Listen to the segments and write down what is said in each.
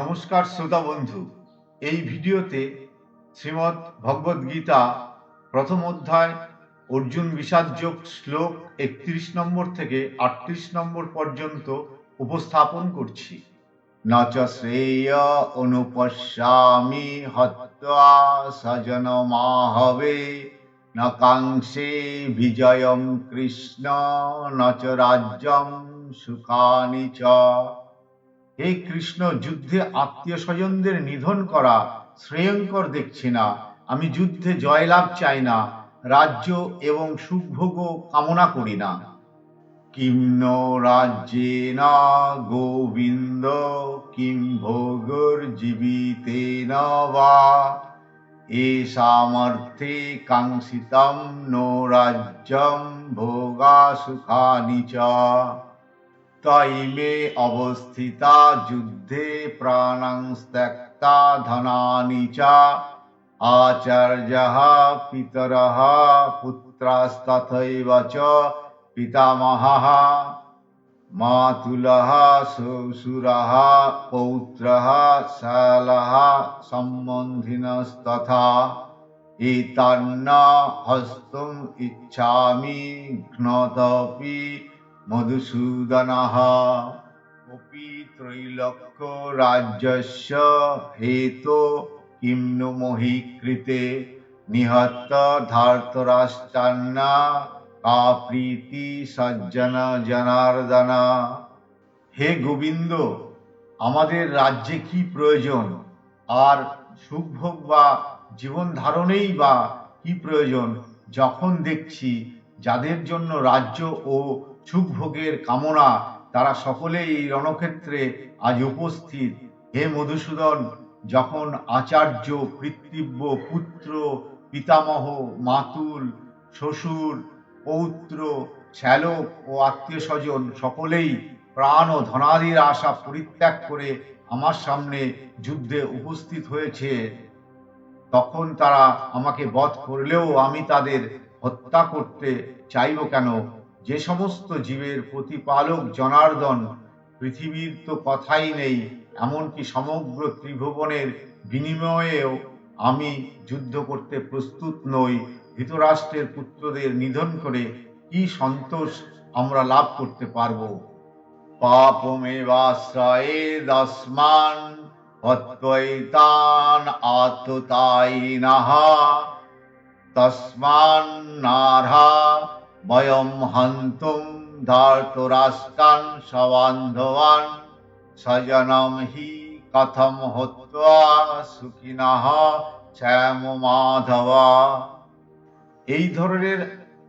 নমস্কার শ্রোতা বন্ধু। এই ভিডিওতে শ্রীমৎ ভগবদ গীতা প্রথম অধ্যায়, অর্জুন বিষাদযোগ শ্লোক একত্রিশ নম্বর থেকে আটত্রিশ নম্বর পর্যন্ত উপস্থাপন করছি। ন চ শ্রেয় অনুপশ্যামি হত্বা সজনমাহবে ন কাংসে বিজয়ম কৃষ্ণ, ন চ রাজ্যম সুখানি চ। হে কৃষ্ণ যুদ্ধে আত্মীয় স্বজনদের নিধন করা শ্রেয়ঙ্কর দেখছি না। আমি যুদ্ধে জয়লাভ চাই না, রাজ্য এবং সুখভোগ কামনা করি না। কিম নো না গোবিন্দ, কিম ভোগর জীবিতেন বা। এ সামর্থ্যে কাঙ্ক্ষিতম নো রাজ্যম ভোগা সুখানি চ। তৈমে অবস্থিতা যুদ্ধে প্রাণং ত্যক্তা ধনানি চ আচার্য পিতর পুত্রাস্তথৈব চ পিতামহः মাতুলः শ্বশুরः পৌত্রः শালः সম্বন্ধিনস্তথা এতান্ন হস্তুম ইচ্ছামি ঘ্নতপি মধুসূদনः অপি ত্রৈলোক্য রাজ্যস্য হেতো কিম नु মোহি কৃতে নিহত ধার্তরাষ্ট্রান্ন কা প্রীতি সজ্জন জনার্দন হে গোবিন্দ আমাদের রাজ্যে কি প্রয়োজন? আর সুখভোগ বা জীবন ধারণেই বা কি প্রয়োজন? যখন দেখছি যাদের জন্য রাজ্য ও সুখভোগের কামনা তারা সকলেই রণক্ষেত্রে আজ উপস্থিত। হে মধুসূদন, যখন আচার্য পিতৃব্য পুত্র, পিতামহ, মাতুল, শ্বশুর, পৌত্র, শ্যালক ও আত্মীয় স্বজন সকলেই প্রাণ ও ধনাদির আশা পরিত্যাগ করে আমার সামনে যুদ্ধে উপস্থিত হয়েছে। তখন তারা আমাকে বধ করলেও আমি তাদের হত্যা করতে চাইব কেন? যে সমস্ত জীবের প্রতিপালক জনার্দন, পৃথিবীর তো কথাই নেই, এমনকি সমগ্র ত্রিভুবনের বিনিময়েও আমি যুদ্ধ করতে প্রস্তুত নই, ধৃতরাষ্ট্রের পুত্রদের নিধন করে কি সন্তোষ আমরা লাভ করতে পারব? পাপমেবাশ্রয়ে দস্মান হত্বৈতান আত্মতায়িনঃ তস্মান্নার্হা বয়ম হন্তুম ধার্তরাষ্ট্রান সবান্ধবান স্বজনম হি কথম হত্বা সুখিনঃ শ্যাম মাধবা। এই ধরনের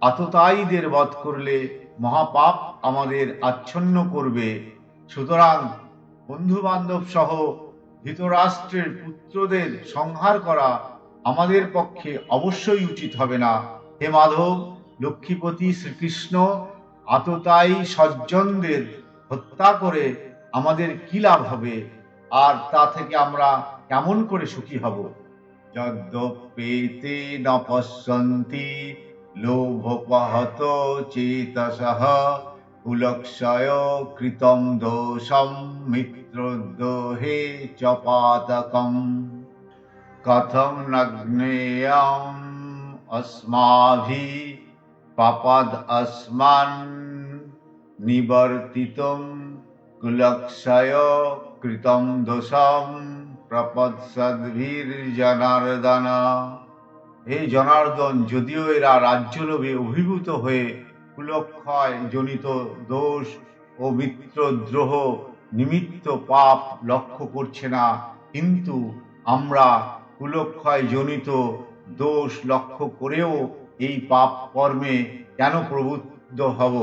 আততায়ীদের বধ করলে মহাপাপ আমাদের আচ্ছন্ন করবে। সুতরাং বন্ধু বান্ধব সহ ধৃতরাষ্ট্রের পুত্রদের সংহার করা আমাদের পক্ষে অবশ্যই উচিত হবে না। হে মাধব লক্ষ্মীপতি শ্রীকৃষ্ণ আততায়ী সজ্জনদের হত্যা করে আমাদের কি লাভ হবে আর তা থেকে আমরা কেমন করে সুখী হব যদ্যপেতে ন পশ্যন্তি লোভপহত চেতসঃ কুলক্ষয় কৃতম দোষম মিত্রদ্রোহে চ পাতকম কথম নগ্নেয়ম अस्माभि পাপাদ আসমান নিবর্তিত কুলক্ষয় কৃতম দোষম জনার্দন। হে জনার্দন, যদিও এরা রাজ্যলোভে অভিভূত হয়ে কুলক্ষয় জনিত দোষ ও মিত্রদ্রোহ নিমিত্ত পাপ লক্ষ্য করছে না, কিন্তু আমরা কুলক্ষয় জনিত দোষ লক্ষ্য করেও এই পাপ কর্মে কেন প্রবুদ্ধ হব?